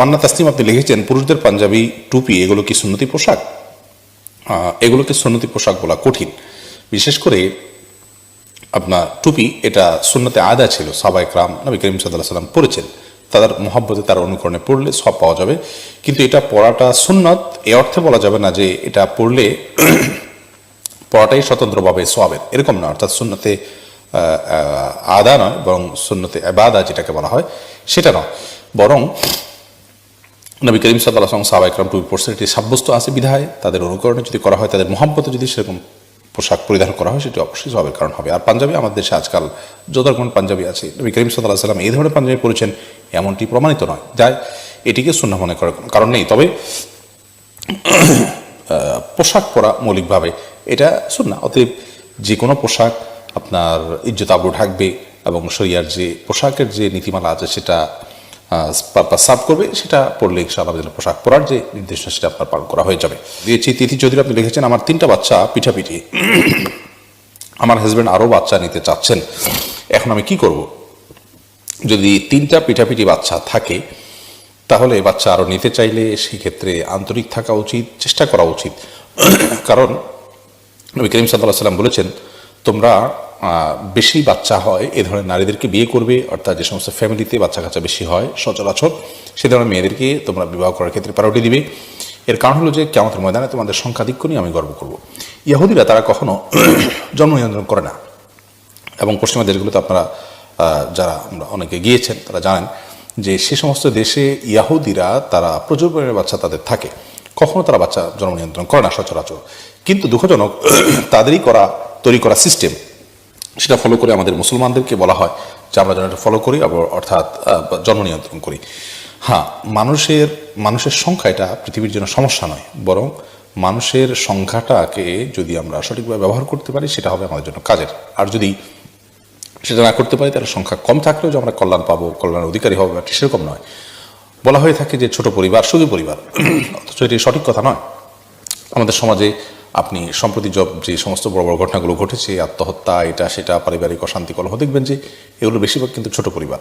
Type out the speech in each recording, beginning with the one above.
তামান্না তাসলিম আপনি লিখেছেন, পুরুষদের পাঞ্জাবি, টুপি, এগুলো কি সুন্নতি পোশাক? এগুলোকে সুন্নতি পোশাক বলা কঠিন। বিশেষ করে আপনার টুপি, এটা সুন্নতে আদা ছিল সাবাই ক্রাম, নবী করিম সাল্লাহ সাল্লাম পড়েছেন। তাদের মহাব্বতে তার অনুকরণে পড়লে সব পাওয়া যাবে। কিন্তু এটা পড়াটা সুন্নত, এ অর্থে বলা যাবে না যে এটা পড়লে পড়াটাই স্বতন্ত্রভাবে সোয়াবের এরকম না, অর্থাৎ সুন্নতে আদা নয়, বরং সুন্নতে আবাদা যেটাকে বলা হয়, সেটা নয়। বরং নবী করিম সাল্লাহ সাহবা ইকরাম টুপি পড়ছেন এটি সাব্যস্ত আছে বিধায়, তাদের অনুকরণে যদি করা হয়, তাদের মহাব্বতে যদি সেরকম পোশাক পরিধান করা হয়, সেটি অবশ্যই সবের কারণ হবে। আর পাঞ্জাবি আমাদের দেশে আজকাল যত রকম পাঞ্জাবি আছে, নবী করিম সাল্লাহ সাল্লাম এই ধরনের পাঞ্জাবি পড়েছেন এমনটি প্রমাণিত নয়। যাই, এটিকে শূন্য মনে করার কোনো কারণ নেই। তবে পোশাক পরা মৌলিকভাবে এটা শুননা অতএব যে কোনো পোশাক আপনার ইজ্জত আবরু ঢাকবে এবং শরিয়ার যে পোশাকের যে নীতিমালা আছে, সেটা সাব করবে, সেটা পড়লে ইনশাআল্লাহ পোশাক পরার যে নির্দেশনা সেটা আপনার পালন করা হয়ে যাবে। দিয়েছি তিথি চৌধুরী আপনি লিখেছেন আমার তিনটা বাচ্চা পিঠাপিঠি। আমার হাজব্যান্ড আরও বাচ্চা নিতে চাচ্ছেন। এখন আমি কি করব? যদি তিনটা পিঠাপিঠি বাচ্চা থাকে, তাহলে বাচ্চা আরও নিতে চাইলে সেক্ষেত্রে আন্তরিক থাকা উচিত, চেষ্টা করা উচিত। কারণ নবী করিম সাল্লাহ সাল্লাম বলেছেন, তোমরা বেশি বাচ্চা হয়, এ ধরনের নারীদেরকে বিয়ে করবে, অর্থাৎ যে সমস্ত ফ্যামিলিতে বাচ্চা কাচ্চা বেশি হয়, সচরাচর সে ধরনের মেয়েদেরকে তোমরা বিবাহ করার ক্ষেত্রে প্রায়োরিটি দিবে। এর কারণ হলো যে কেমতের ময়দানে তোমাদের সংখ্যাধিক্য নিয়ে আমি গর্ব করব। ইয়াহুদিরা তারা কখনো জন্ম নিয়ন্ত্রণ করে না। এবং পশ্চিমা দেশগুলোতে আপনারা যারা আমরা অনেকে গিয়েছেন, তারা জানেন যে সে সমস্ত দেশে ইয়াহুদিরা তারা প্রচুর পরিমাণে বাচ্চা তাদের থাকে। কখনো তারা বাচ্চা জন্ম নিয়ন্ত্রণ করে না সচরাচর। কিন্তু দুঃখজনক তাদেরই করা, তৈরি করা সিস্টেম সেটা ফলো করে আমাদের মুসলমানদেরকে বলা হয় যে আমরা যেন ফলো করি আবার অর্থাৎ জন্ম নিয়ন্ত্রণ করি। হ্যাঁ মানুষের মানুষের সংখ্যা এটা পৃথিবীর জন্য সমস্যা নয়, বরং মানুষের সংখ্যাটাকে যদি আমরা সঠিকভাবে ব্যবহার করতে পারি, সেটা হবে আমাদের জন্য কাজের। আর যদি সেটা না করতে পারি, তাহলে সংখ্যা কম থাকলেও যে আমরা কল্যাণ পাবো, কল্যাণের অধিকারী হব ব্যাপারটি সেরকম নয়। বলা হয়ে থাকে যে ছোট পরিবার সুখী পরিবার, অথচ এটি সঠিক কথা নয়। আমাদের সমাজে আপনি সম্প্রতি জব যে সমস্ত বড় বড় ঘটনাগুলো ঘটেছে আত্মহত্যা এটা সেটা পারিবারিক অশান্তি কলহ দেখবেন যে এগুলো বেশিরভাগ কিন্তু ছোট পরিবার।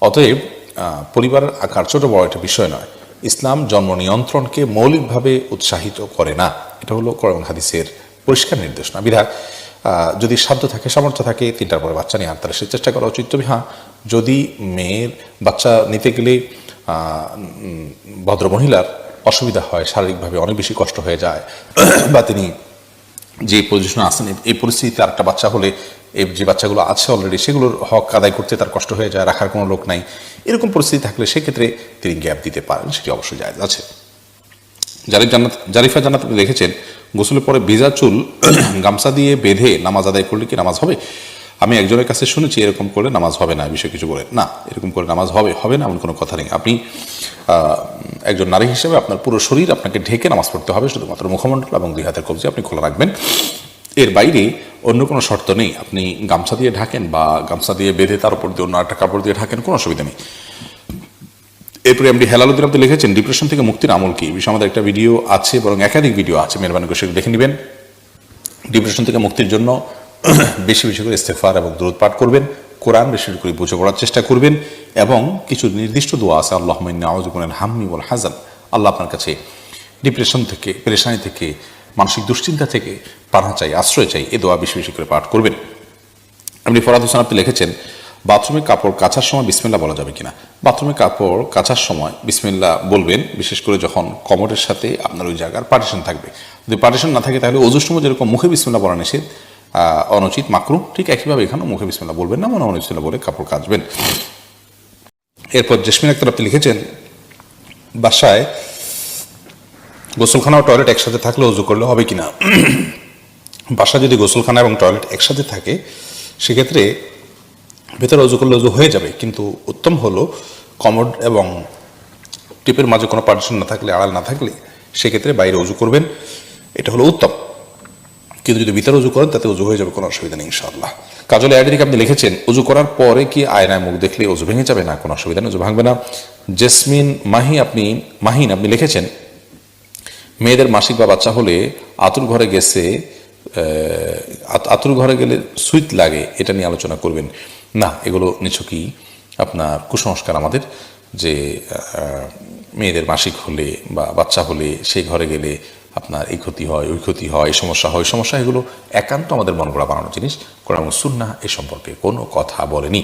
অতএব আহ, পরিবারের আকার ছোট বড় একটা বিষয় নয়। ইসলাম জন্ম নিয়ন্ত্রণকে মৌলিকভাবে উৎসাহিত করে না। এটা হলো করম হাদিসের পরিষ্কার নির্দেশনা বিধায় যদি সাধ্য থাকে সামর্থ্য থাকে তিনটার পরে বাচ্চা নিয়ে আনতে সে চেষ্টা করা উচিত। তবে হ্যাঁ যদি মেয়ের বাচ্চা নিতে গেলে আহ, উম, ভদ্র মহিলার অসুবিধা হয়, শারীরিকভাবে অনেক বেশি কষ্ট হয়ে যায়। বা তিনি যে পজিশনে আসেন এই পরিস্থিতিতে আরেকটা বাচ্চা হলে, এই যে বাচ্চাগুলো আছে অলরেডি সেগুলোর হক আদায় করতে তার কষ্ট হয়ে যায়, রাখার কোনো লোক নাই। এরকম পরিস্থিতি থাকলে সেক্ষেত্রে তিনি গ্যাপ দিতে পারেন, সেটি অবশ্যই জায়গা আছে। জারিফ জান্নাত, জারিফা জান্নাত দেখেছেন, গোসলের পরে ভেজা চুল, গামছা দিয়ে বেঁধে নামাজ আদায় করলে কি নামাজ হবে? আমি একজনের কাছে শুনেছি, এরকম করলে নামাজ হবে না বিষয়ে কিছু বলে না, এরকম করে নামাজ হবে হবে না, এমন কোনো কথা নেই। আপনি একজন নারী হিসেবে আপনার পুরো শরীর আপনাকে ঢেকে নামাজ পড়তে হবে, শুধুমাত্র মুখমণ্ডল এবং দুই হাতের কবজি আপনি খোলা রাখবেন। এর বাইরে অন্য কোনো শর্ত নেই। আপনি গামছা দিয়ে ঢাকেন বা গামছা দিয়ে বেঁধে তার উপর দিয়ে অন্য একটা কাপড় দিয়ে ঢাকেন, কোনো অসুবিধা নেই। এরপরে আপনি হেলালুদ্দিন আপনি লিখেছেন, ডিপ্রেশন থেকে মুক্তির আমল কি? বিষয়ে আমাদের একটা ভিডিও আছে, বরং একাধিক ভিডিও আছে, মেহরবানি করে সেগুলো দেখে নেবেন। ডিপ্রেশন থেকে মুক্তির জন্য বেশি বেশি করে ইস্তেফার এবং দূরত পাঠ করবেন। কোরআন বেশি করে বুঝে পড়ার চেষ্টা করবেন এবং কিছু নির্দিষ্ট দোয়া আছে আল্লাহ আউজুবুলেন হাম্মি বল হাজান আল্লাহ আপনার কাছে ডিপ্রেশন থেকে, পেরেশানি থেকে, মানসিক দুশ্চিন্তা থেকে পানা চাই, আশ্রয় চাই, এ দোয়া বেশি বেশি করে পাঠ করবেন। আপনি ফরাদ হোসেন, আপনি লিখেছেন, বাথরুমে কাপড় কাচার সময় বিসমিল্লা বলা যাবে কিনা? বাথরুমে কাপড় কাচার সময় বিসমিল্লা বলবেন, বিশেষ করে যখন কমরের সাথে আপনার ওই জায়গার পার্টিশন থাকবে। যদি পার্টিশন না থাকে, তাহলে অজুর সময় যেরকম মুখে বিসমিল্লা বলা নিষেধ অনুচিত মাকরু, ঠিক একইভাবে এখানেও মুখে বিসমিল্লা বলবেন না, মনে বিসমিল্লা বলে কাপড় কাচবেন। এরপর জেসমিন আক্তার আপনি লিখেছেন, বাসায় গোসলখানা ও টয়লেট একসাথে থাকলে অজু করলে হবে কিনা? বাসা যদি গোসলখানা এবং টয়লেট একসাথে থাকে, সেক্ষেত্রে ভেতরে অজু করলে অজু হয়ে যাবে। কিন্তু উত্তম হলো কমোড এবং টিপের মাঝে কোনো পার্টিশন না থাকলে, আড়াল না থাকলে, সেক্ষেত্রে বাইরে অজু করবেন। এটা হলো উত্তম। কিন্তু যদি ভিতরে উজু করেন, তাতে উজু হয়ে যাবে, কোনো অসুবিধা নেই, ইনশাআল্লাহ। কাজল অ্যাডিক আপনি লিখেছেন, উজু করার পরে কি আয়নায় মুখ দেখলে উজু ভেঙে যাবে? না, কোনো অসুবিধা নেই, উজু ভাঙবে না। জেসমিন, মাহি আপনি, মাহিন আপনি লিখেছেন, মেয়েদের মাসিক বা বাচ্চা হলে আতুর ঘরে গেছে আতুর ঘরে গেলে সুইট লাগে, এটা নিয়ে আলোচনা করবেন। না, এগুলো নিছকই আপনার কুসংস্কার আমাদের যে মেয়েদের মাসিক হলে বা বাচ্চা হলে সেই ঘরে গেলে আপনার এই ক্ষতি হয়, ওই ক্ষতি হয়, এই সমস্যা হয় সমস্যা এগুলো একান্ত আমাদের মন গড়া বানানো জিনিস। কোরআন সুন্না এ সম্পর্কে কোনো কথা বলেনি।